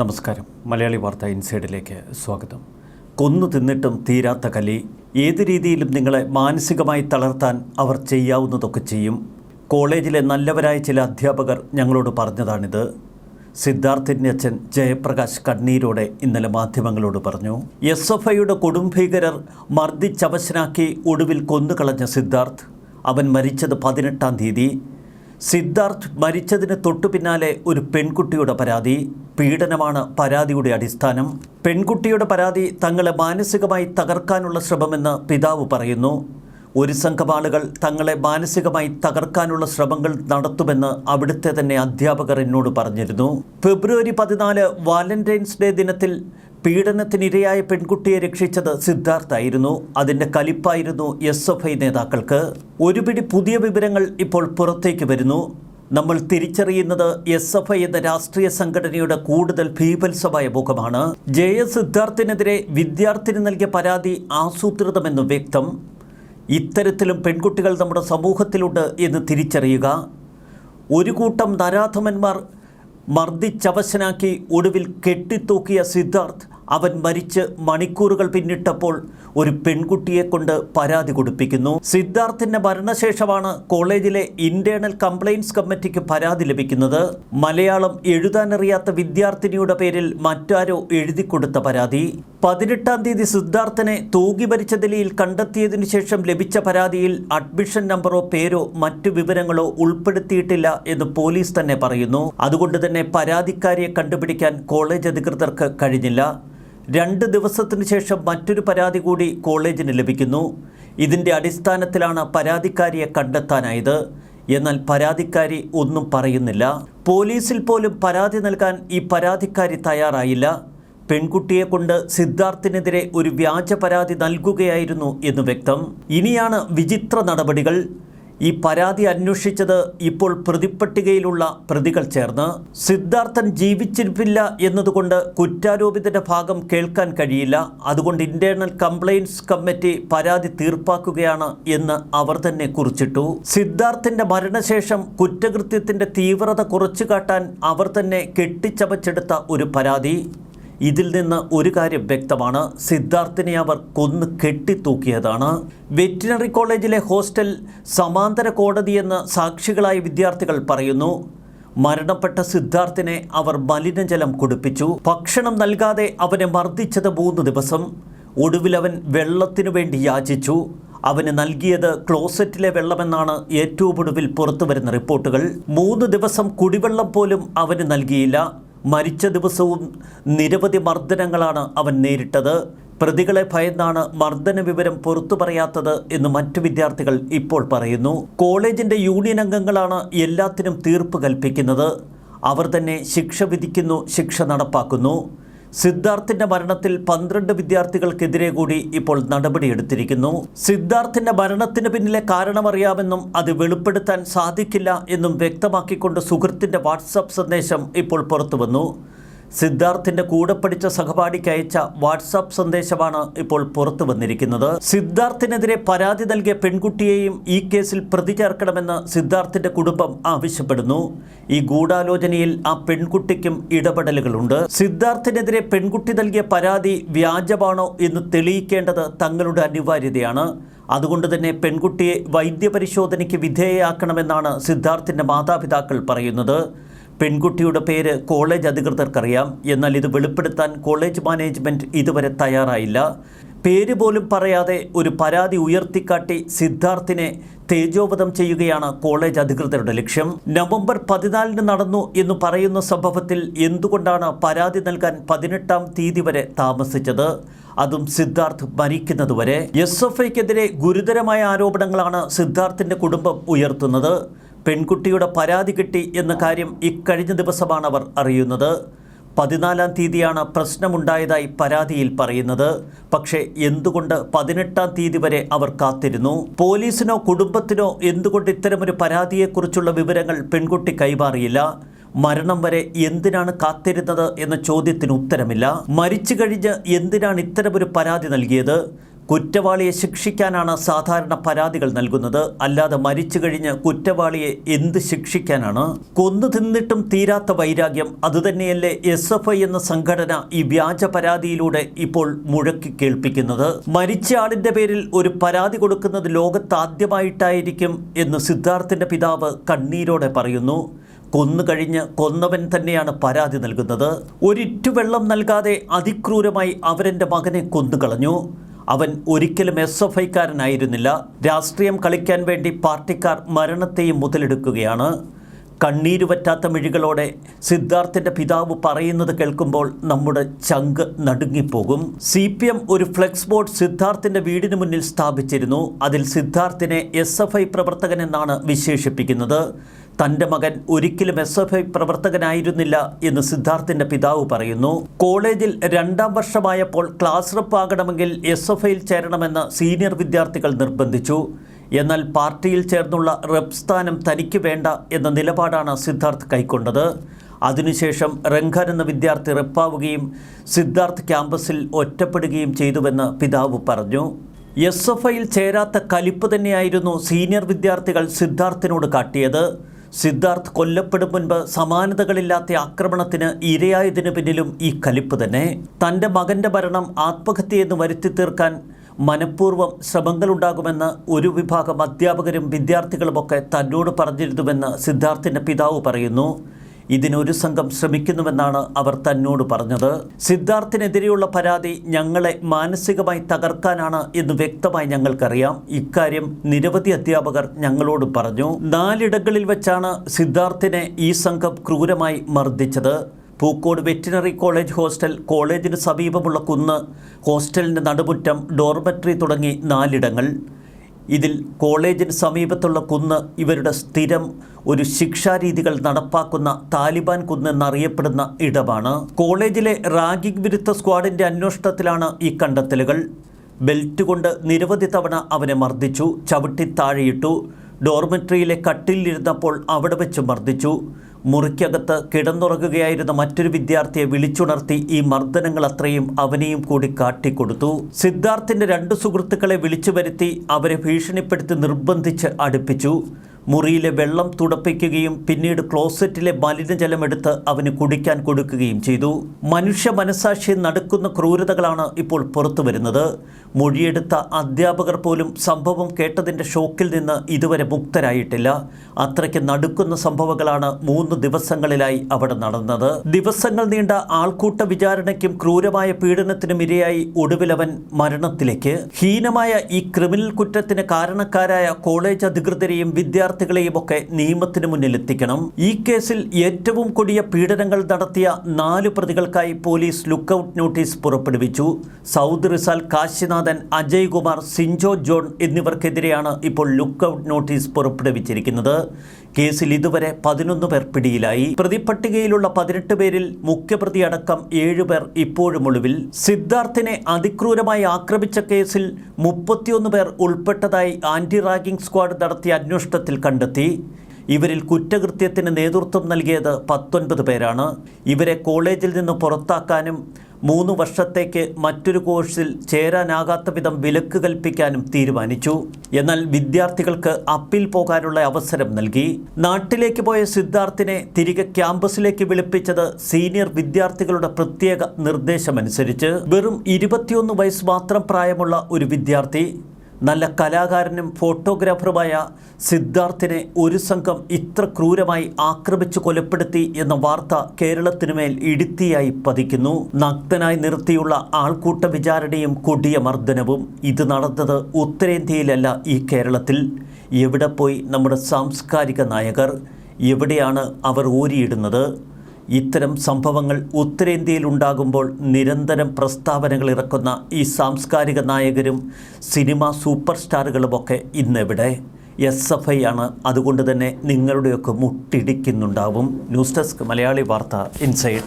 നമസ്കാരം. മലയാളി വാർത്ത ഇൻസൈഡിലേക്ക് സ്വാഗതം. കൊന്നു തിന്നിട്ടും തീരാത്ത കലി ഏത് രീതിയിലും നിങ്ങളെ മാനസികമായി തളർത്താൻ അവർ ചെയ്യാവുന്നതൊക്കെ ചെയ്യും. കോളേജിലെ നല്ലവരായ ചില അധ്യാപകർ ഞങ്ങളോട് പറഞ്ഞതാണിത്. സിദ്ധാർത്ഥിന്റെ അച്ഛൻ ജയപ്രകാശ് കണ്ണീരോടെ ഇന്നലെ മാധ്യമങ്ങളോട് പറഞ്ഞു എസ് എഫ് ഐയുടെ കൊടുംഭീകരർ മർദ്ദിച്ചവശനാക്കി ഒടുവിൽ കൊന്നുകളഞ്ഞ സിദ്ധാർത്ഥ് അവൻ മരിച്ചത് പതിനെട്ടാം തീയതി. സിദ്ധാർത്ഥ് മരിച്ചതിന് തൊട്ടു പിന്നാലെ ഒരു പെൺകുട്ടിയുടെ പരാതി. പീഡനമാണ് പരാതിയുടെ അടിസ്ഥാനം. പെൺകുട്ടിയുടെ പരാതി തങ്ങളെ മാനസികമായി തകർക്കാനുള്ള ശ്രമമെന്ന് പിതാവ് പറയുന്നു. ഒരു സംഘം ആളുകൾ തങ്ങളെ മാനസികമായി തകർക്കാനുള്ള ശ്രമങ്ങൾ നടത്തുമെന്ന് അവിടുത്തെ തന്നെ അധ്യാപകർ എന്നോട് പറഞ്ഞിരുന്നു. ഫെബ്രുവരി പതിനാല് വാലന്റൈൻസ് ഡേ ദിനത്തിൽ പീഡനത്തിനിരയായ പെൺകുട്ടിയെ രക്ഷിച്ചത് സിദ്ധാർത്ഥായിരുന്നു. അതിന്റെ കലിപ്പായിരുന്നു എസ് എഫ് ഐ നേതാക്കൾക്ക്. ഒരുപിടി പുതിയ വിവരങ്ങൾ ഇപ്പോൾ പുറത്തേക്ക് വരുന്നു. നമ്മൾ തിരിച്ചറിയുന്നത് എസ് എഫ് ഐ എന്ന രാഷ്ട്രീയ സംഘടനയുടെ കൂടുതൽ ഭീപത്സമായ മുഖമാണ്. ജെ എസ് സിദ്ധാർത്ഥിനെതിരെ വിദ്യാർത്ഥിനി നൽകിയ പരാതി ആസൂത്രിതമെന്ന് വ്യക്തം. ഇത്തരത്തിലും പെൺകുട്ടികൾ നമ്മുടെ സമൂഹത്തിലുണ്ട് എന്ന് തിരിച്ചറിയുക. ഒരു കൂട്ടം നരാധമന്മാർ മർദ്ദിച്ചവശനാക്കി ഒടുവിൽ കെട്ടിത്തൂക്കിയ സിദ്ധാർത്ഥ് അവൻ മരിച്ച് മണിക്കൂറുകൾ പിന്നിട്ടപ്പോൾ ഒരു പെൺകുട്ടിയെ കൊണ്ട് പരാതി കൊടുപ്പിക്കുന്നു. സിദ്ധാർത്ഥിന്റെ മരണശേഷമാണ് കോളേജിലെ ഇന്റേണൽ കംപ്ലയിൻസ് കമ്മിറ്റിക്ക് പരാതി ലഭിക്കുന്നത്. മലയാളം എഴുതാനറിയാത്ത വിദ്യാർത്ഥിനിയുടെ പേരിൽ മറ്റാരോ എഴുതി കൊടുത്ത പരാതി. പതിനെട്ടാം തീയതി സിദ്ധാർത്ഥനെ തൂകി മരിച്ച നിലയിൽ കണ്ടെത്തിയതിനു ശേഷം ലഭിച്ച പരാതിയിൽ അഡ്മിഷൻ നമ്പറോ പേരോ മറ്റു വിവരങ്ങളോ ഉൾപ്പെടുത്തിയിട്ടില്ല എന്ന് പോലീസ് തന്നെ പറയുന്നു. അതുകൊണ്ട് തന്നെ പരാതിക്കാരിയെ കണ്ടുപിടിക്കാൻ കോളേജ് അധികൃതർക്ക് കഴിഞ്ഞില്ല. രണ്ട് ദിവസത്തിനു ശേഷം മറ്റൊരു പരാതി കൂടി കോളേജിന് ലഭിക്കുന്നു. ഇതിന്റെ അടിസ്ഥാനത്തിലാണ് പരാതിക്കാരിയെ കണ്ടെത്താനായത്. എന്നാൽ പരാതിക്കാരി ഒന്നും പറയുന്നില്ല. പോലീസിൽ പോലും പരാതി നൽകാൻ ഈ പരാതിക്കാരി തയ്യാറായില്ല. പെൺകുട്ടിയെ കൊണ്ട് സിദ്ധാർത്ഥിനെതിരെ ഒരു വ്യാജ പരാതി നൽകുകയായിരുന്നു എന്ന് വ്യക്തം. ഇനിയാണ് വിചിത്ര നടപടികൾ. ഈ പരാതി അന്വേഷിച്ചത് ഇപ്പോൾ പ്രതിപ്പട്ടികയിലുള്ള പ്രതികൾ ചേർന്ന്. സിദ്ധാർത്ഥൻ ജീവിച്ചിരിപ്പില്ല എന്നതുകൊണ്ട് കുറ്റാരോപിതന്റെ ഭാഗം കേൾക്കാൻ കഴിയില്ല. അതുകൊണ്ട് ഇന്റേണൽ കംപ്ലയിൻസ് കമ്മിറ്റി പരാതി തീർപ്പാക്കുകയാണ് എന്ന് അവർ തന്നെ കുറിച്ചിട്ടു. സിദ്ധാർത്ഥിന്റെ മരണശേഷം കുറ്റകൃത്യത്തിന്റെ തീവ്രത കുറച്ചു കാട്ടാൻ അവർ തന്നെ കെട്ടിച്ചമച്ചെടുത്ത ഒരു പരാതി. ഇതിൽ നിന്ന് ഒരു കാര്യം വ്യക്തമാണ്. സിദ്ധാർത്ഥിനെ അവർ കൊന്ന് കെട്ടിത്തൂക്കിയതാണ്. വെറ്റിനറി കോളേജിലെ ഹോസ്റ്റൽ സമാന്തര കോടതിയെന്ന് സാക്ഷികളായ വിദ്യാർത്ഥികൾ പറയുന്നു. മരണപ്പെട്ട സിദ്ധാർത്ഥിനെ അവർ മലിനജലം കുടിപ്പിച്ചു. ഭക്ഷണം നൽകാതെ അവനെ മർദ്ദിച്ചത് മൂന്ന് ദിവസം. ഒടുവിൽ അവൻ വെള്ളത്തിനു വേണ്ടി യാചിച്ചു. അവന് നൽകിയത് ക്ലോസറ്റിലെ വെള്ളമെന്നാണ് ഏറ്റവും ഒടുവിൽ പുറത്തുവരുന്ന റിപ്പോർട്ടുകൾ. മൂന്ന് ദിവസം കുടിവെള്ളം പോലും അവന് നൽകിയില്ല. മരിച്ച ദിവസവും നിരവധി മർദ്ദനങ്ങളാണ് അവൻ നേരിട്ടത്. പ്രതികളെ ഭയന്നാണ് മർദ്ദന വിവരം പുറത്തു പറയാത്തത് എന്ന് മറ്റു വിദ്യാർത്ഥികൾ ഇപ്പോൾ പറയുന്നു. കോളേജിന്റെ യൂണിയൻ അംഗങ്ങളാണ് എല്ലാത്തിനും തീർപ്പ് കൽപ്പിക്കുന്നത്. അവർ തന്നെ ശിക്ഷ വിധിക്കുന്നു ശിക്ഷ നടപ്പാക്കുന്നു. സിദ്ധാർത്ഥിന്റെ മരണത്തിൽ പന്ത്രണ്ട് വിദ്യാർത്ഥികൾക്കെതിരെ കൂടി ഇപ്പോൾ നടപടിയെടുത്തിരിക്കുന്നു. സിദ്ധാർത്ഥിന്റെ മരണത്തിന് പിന്നിലെ കാരണമറിയാമെന്നും അത് വെളിപ്പെടുത്താൻ സാധിക്കില്ല എന്നും വ്യക്തമാക്കിക്കൊണ്ട് സുഹൃത്തിന്റെ വാട്സപ്പ് സന്ദേശം ഇപ്പോൾ പുറത്തുവന്നു. സിദ്ധാർത്ഥിന്റെ കൂടെ പഠിച്ച സഹപാഠിക്ക് അയച്ച വാട്സാപ്പ് സന്ദേശമാണ് ഇപ്പോൾ പുറത്തു വന്നിരിക്കുന്നത്. സിദ്ധാർത്ഥിനെതിരെ പരാതി നൽകിയ പെൺകുട്ടിയെയും ഈ കേസിൽ പ്രതി ചേർക്കണമെന്ന് സിദ്ധാർത്ഥിന്റെ കുടുംബം ആവശ്യപ്പെടുന്നു. ഈ ഗൂഢാലോചനയിൽ ആ പെൺകുട്ടിക്കും ഇടപെടലുകളുണ്ട്. സിദ്ധാർത്ഥിനെതിരെ പെൺകുട്ടി നൽകിയ പരാതി വ്യാജമാണോ എന്ന് തെളിയിക്കേണ്ടത് തങ്ങളുടെ അനിവാര്യതയാണ്. അതുകൊണ്ട് തന്നെ പെൺകുട്ടിയെ വൈദ്യപരിശോധനയ്ക്ക് വിധേയയാക്കണമെന്നാണ് സിദ്ധാർത്ഥിന്റെ മാതാപിതാക്കൾ പറയുന്നത്. പെൺകുട്ടിയുടെ പേര് കോളേജ് അധികൃതർക്കറിയാം. എന്നാൽ ഇത് വെളിപ്പെടുത്താൻ കോളേജ് മാനേജ്മെന്റ് ഇതുവരെ തയ്യാറായില്ല. പേര് പോലും പറയാതെ ഒരു പരാതി ഉയർത്തിക്കാട്ടി സിദ്ധാർത്ഥിനെ തേജോവധം ചെയ്യുകയാണ് കോളേജ് അധികൃതരുടെ ലക്ഷ്യം. നവംബർ പതിനാലിന് നടന്നു എന്ന് പറയുന്ന സംഭവത്തിൽ എന്തുകൊണ്ടാണ് പരാതി നൽകാൻ പതിനെട്ടാം തീയതി വരെ താമസിച്ചത്? അതും സിദ്ധാർത്ഥ് മരിക്കുന്നതുവരെ എസ് എഫ് ഐക്കെതിരെ ഗുരുതരമായ ആരോപണങ്ങളാണ് സിദ്ധാർത്ഥിന്റെ കുടുംബം ഉയർത്തുന്നത്. പെൺകുട്ടിയുടെ പരാതി കിട്ടി എന്ന കാര്യം ഇക്കഴിഞ്ഞ ദിവസമാണ് അവർ അറിയുന്നത്. പതിനാലാം തീയതിയാണ് പ്രശ്നമുണ്ടായതായി പരാതിയിൽ പറയുന്നത്. പക്ഷേ എന്തുകൊണ്ട് പതിനെട്ടാം തീയതി വരെ അവർ കാത്തിരുന്നു? പോലീസിനോ കുടുംബത്തിനോ എന്തുകൊണ്ട് ഇത്തരമൊരു പരാതിയെക്കുറിച്ചുള്ള വിവരങ്ങൾ പെൺകുട്ടി കൈമാറിയില്ല? മരണം വരെ എന്തിനാണ് കാത്തിരുന്നത് എന്ന ചോദ്യത്തിന് ഉത്തരമില്ല. മരിച്ചു കഴിഞ്ഞ് എന്തിനാണ് ഇത്തരമൊരു പരാതി നൽകിയത്? കുറ്റവാളിയെ ശിക്ഷിക്കാനാണ് സാധാരണ പരാതികൾ നൽകുന്നത്. അല്ലാതെ മരിച്ചു കഴിഞ്ഞ് കുറ്റവാളിയെ എന്ത് ശിക്ഷിക്കാനാണ്? കൊന്നു തിന്നിട്ടും തീരാത്ത വൈരാഗ്യം. അതുതന്നെയല്ലേ എസ് എഫ് ഐ എന്ന സംഘടന ഈ വ്യാജ പരാതിയിലൂടെ ഇപ്പോൾ മുഴക്കി കേൾപ്പിക്കുന്നത്. മരിച്ച ആളിന്റെ പേരിൽ ഒരു പരാതി കൊടുക്കുന്നത് ലോകത്താദ്യമായിട്ടായിരിക്കും എന്ന് സിദ്ധാർത്ഥിന്റെ പിതാവ് കണ്ണീരോടെ പറയുന്നു. കൊന്നു കഴിഞ്ഞ് കൊന്നവൻ തന്നെയാണ് പരാതി നൽകുന്നത്. ഒരിറ്റു വെള്ളം നൽകാതെ അതിക്രൂരമായി അവരെന്റെ മകനെ കൊന്നുകളഞ്ഞു. അവൻ ഒരിക്കലും എസ് എഫ് ഐക്കാരനായിരുന്നില്ല രാഷ്ട്രീയം കളിക്കാൻ വേണ്ടി പാർട്ടിക്കാർ മരണത്തെയും മുതലെടുക്കുകയാണ്. കണ്ണീര് പറ്റാത്ത മിഴികളോടെ സിദ്ധാർത്ഥിന്റെ പിതാവ് പറയുന്നത് കേൾക്കുമ്പോൾ നമ്മുടെ ചങ്ക് നടുങ്ങിപ്പോകും. സി പി എം ഒരു ഫ്ലെക്സ് ബോർഡ് സിദ്ധാർത്ഥിന്റെ വീടിന് മുന്നിൽ സ്ഥാപിച്ചിരുന്നു. അതിൽ സിദ്ധാർത്ഥിനെ എസ് എഫ് ഐ പ്രവർത്തകൻ എന്നാണ് വിശേഷിപ്പിക്കുന്നത്. തന്റെ മകൻ ഒരിക്കലും എസ് എഫ് ഐ പ്രവർത്തകനായിരുന്നില്ല എന്ന് സിദ്ധാർത്ഥിന്റെ പിതാവ് പറയുന്നു. കോളേജിൽ രണ്ടാം വർഷമായപ്പോൾ ക്ലാസ് റപ്പ് ആകണമെങ്കിൽ എസ് എഫ് ഐയിൽ ചേരണമെന്ന് സീനിയർ വിദ്യാർത്ഥികൾ നിർബന്ധിച്ചു. എന്നാൽ പാർട്ടിയിൽ ചേർന്നുള്ള റെപ് സ്ഥാനം തനിക്ക് വേണ്ട എന്ന നിലപാടാണ് സിദ്ധാർത്ഥ് കൈക്കൊണ്ടത്. അതിനുശേഷം രംഗൻ എന്ന വിദ്യാർത്ഥി റെപ്പാവുകയും സിദ്ധാർത്ഥ് ക്യാമ്പസിൽ ഒറ്റപ്പെടുകയും ചെയ്തുവെന്ന് പിതാവ് പറഞ്ഞു. എസ് എഫ് ഐയിൽ ചേരാത്ത കലിപ്പ് തന്നെയായിരുന്നു സീനിയർ വിദ്യാർത്ഥികൾ സിദ്ധാർത്ഥിനോട് കാട്ടിയത്. സിദ്ധാർത്ഥ് കൊല്ലപ്പെടും മുൻപ് സമാനതകളില്ലാത്ത ആക്രമണത്തിന് ഇരയായതിനു പിന്നിലും ഈ കലിപ്പ് തന്നെ. തന്റെ മകന്റെ മരണം ആത്മഹത്യയെന്ന് വരുത്തി തീർക്കാൻ മനഃപൂർവം ശ്രമങ്ങളുണ്ടാകുമെന്ന് ഒരു വിഭാഗം അധ്യാപകരും വിദ്യാർത്ഥികളുമൊക്കെ തന്നോട് പറഞ്ഞിരുന്നുവെന്ന് സിദ്ധാർത്ഥിന്റെ പിതാവ് പറയുന്നു. ഇതിനൊരു സംഘം ശ്രമിക്കുന്നുവെന്നാണ് അവർ തന്നോട് പറഞ്ഞത്. സിദ്ധാർത്ഥിനെതിരെയുള്ള പരാതി ഞങ്ങളെ മാനസികമായി തകർക്കാനാണ് എന്ന് വ്യക്തമായി ഞങ്ങൾക്കറിയാം. ഇക്കാര്യം നിരവധി അധ്യാപകർ ഞങ്ങളോട് പറഞ്ഞു. നാലിടങ്ങളിൽ വെച്ചാണ് സിദ്ധാർത്ഥിനെ ഈ സംഘം ക്രൂരമായി മർദ്ദിച്ചത്. പൂക്കോട് വെറ്റിനറി കോളേജ് ഹോസ്റ്റൽ കോളേജിന് സമീപമുള്ള കുന്ന് ഹോസ്റ്റലിന്റെ നടുമുറ്റം ഡോർമെട്രി തുടങ്ങി നാലിടങ്ങൾ. ഇതിൽ കോളേജിന് സമീപത്തുള്ള കുന്ന് ഇവരുടെ സ്ഥിരം ഒരു ശിക്ഷാരീതികൾ നടപ്പാക്കുന്ന താലിബാൻ കുന്ന് എന്നറിയപ്പെടുന്ന ഇടമാണ്. കോളേജിലെ റാഗിംഗ് വിരുദ്ധ സ്ക്വാഡിന്റെ അന്വേഷണത്തിലാണ് ഈ കണ്ടെത്തലുകൾ. ബെൽറ്റ് കൊണ്ട് നിരവധി തവണ അവനെ മർദ്ദിച്ചു ചവിട്ടി താഴെയിട്ടു. ഡോർമെട്രിയിലെ കട്ടിലിരുന്നപ്പോൾ അവിടെ വെച്ച് മർദ്ദിച്ചു. മുറിക്കകത്ത് കിടന്നുറങ്ങുകയായിരുന്ന മറ്റൊരു വിദ്യാർത്ഥിയെ വിളിച്ചുണർത്തി ഈ മർദ്ദനങ്ങൾ അത്രയും അവനെയും കൂടി കാട്ടിക്കൊടുത്തു. സിദ്ധാർത്ഥിന്റെ രണ്ട് സുഹൃത്തുക്കളെ വിളിച്ചു വരുത്തി അവരെ ഭീഷണിപ്പെടുത്തി നിർബന്ധിച്ച് അടുപ്പിച്ചു. മുറിയിലെ വെള്ളം തുടപ്പിക്കുകയും പിന്നീട് ക്ലോസറ്റിലെ മലിനജലം എടുത്ത് അവന് കുടിക്കാൻ കൊടുക്കുകയും ചെയ്തു. മനുഷ്യ മനസാക്ഷി നടക്കുന്ന ക്രൂരതകളാണ് ഇപ്പോൾ പുറത്തു വരുന്നത്. മൊഴിയെടുത്ത അധ്യാപകർ പോലും സംഭവം കേട്ടതിന്റെ ഷോക്കിൽ നിന്ന് ഇതുവരെ മുക്തരായിട്ടില്ല. അത്രയ്ക്ക് നടുക്കുന്ന സംഭവങ്ങളാണ് മൂന്ന് ദിവസങ്ങളിലായി അവിടെ നടന്നത്. ദിവസങ്ങൾ നീണ്ട ആൾക്കൂട്ട വിചാരണയ്ക്കും ക്രൂരമായ പീഡനത്തിനും ഇരയായി ഒടുവിലവൻ മരണത്തിലേക്ക്. ഹീനമായ ഈ ക്രിമിനൽ കുറ്റത്തിന് കാരണക്കാരായ കോളേജ് അധികൃതരെയും വിദ്യാർത്ഥികളെയും ഒക്കെ നിയമത്തിന് മുന്നിൽ എത്തിക്കണം ഈ കേസിൽ ഏറ്റവും കൊടിയ പീഡനങ്ങൾ നടത്തിയ നാല് പ്രതികൾക്കായി പോലീസ് ലുക്കൌട്ട് നോട്ടീസ് പുറപ്പെടുവിച്ചു. സൗദ് റിസാൽ കാശിനാഥൻ അജയ് കുമാർ സിഞ്ചോ ജോൺ എന്നിവർക്കെതിരെയാണ് ഇപ്പോൾ ലുക്കൌട്ട് നോട്ടീസ് പുറപ്പെടുവിച്ചിരിക്കുന്നത്. കേസിൽ ഇതുവരെ പതിനൊന്ന് പേർ പിടിയിലായി. പ്രതിപട്ടികയിലുള്ള പതിനെട്ട് പേരിൽ മുഖ്യപ്രതി അടക്കം ഏഴുപേർ ഇപ്പോഴും ഒളിവിൽ. സിദ്ധാർത്ഥിനെ അതിക്രൂരമായി ആക്രമിച്ച കേസിൽ മുപ്പത്തിയൊന്ന് പേർ ഉൾപ്പെട്ടതായി ആന്റി റാഗിംഗ് സ്ക്വാഡ് നടത്തിയ അന്വേഷണത്തിൽ കണ്ടെത്തി. ഇവരിൽ കുറ്റകൃത്യത്തിന് നേതൃത്വം നൽകിയത് പത്തൊൻപത് പേരാണ്. ഇവരെ കോളേജിൽ നിന്ന് പുറത്താക്കാനും മൂന്ന് വർഷത്തേക്ക് മറ്റൊരു കോഴ്സിൽ ചേരാനാകാത്ത വിധം വിലക്ക് കൽപ്പിക്കാനും തീരുമാനിച്ചു. എന്നാൽ വിദ്യാർത്ഥികൾക്ക് അപ്പീൽ പോകാനുള്ള അവസരം നൽകി. നാട്ടിലേക്ക് പോയ സിദ്ധാർത്ഥിനെ തിരികെ ക്യാമ്പസിലേക്ക് വിളിപ്പിച്ചത് സീനിയർ വിദ്യാർത്ഥികളുടെ പ്രത്യേക നിർദ്ദേശമനുസരിച്ച്. വെറും ഇരുപത്തിയൊന്ന് വയസ്സ് മാത്രം പ്രായമുള്ള ഒരു വിദ്യാർത്ഥി നല്ല കലാകാരനും ഫോട്ടോഗ്രാഫറുമായ സിദ്ധാർത്ഥിനെ ഒരു സംഘം ഇത്ര ക്രൂരമായി ആക്രമിച്ചു കൊലപ്പെടുത്തി എന്ന വാർത്ത കേരളത്തിനുമേൽ ഇടുത്തിയായി പതിക്കുന്നു. നഗ്നനായി നിർത്തിയുള്ള ആൾക്കൂട്ട വിചാരണയും കൊടിയ മർദ്ദനവും ഇത് നടന്നത് ഉത്തരേന്ത്യയിലല്ല ഈ കേരളത്തിൽ. എവിടെ പോയി നമ്മുടെ സാംസ്കാരിക നായകർ? എവിടെയാണ് അവർ ഊരിയിടുന്നത്? ഇത്തരം സംഭവങ്ങൾ ഉത്തരേന്ത്യയിൽ ഉണ്ടാകുമ്പോൾ നിരന്തരം പ്രസ്താവനകൾ ഇറക്കുന്ന ഈ സാംസ്കാരിക നായകരും സിനിമാ സൂപ്പർ സ്റ്റാറുകളുമൊക്കെ ഇന്നെവിടെ. എസ് എഫ് ഐ ആണ്. അതുകൊണ്ട് തന്നെ നിങ്ങളുടെയൊക്കെ മുട്ടിടിക്കുന്നുണ്ടാവും. ന്യൂസ് ഡെസ്ക് മലയാളി വാർത്ത ഇൻസൈഡ്.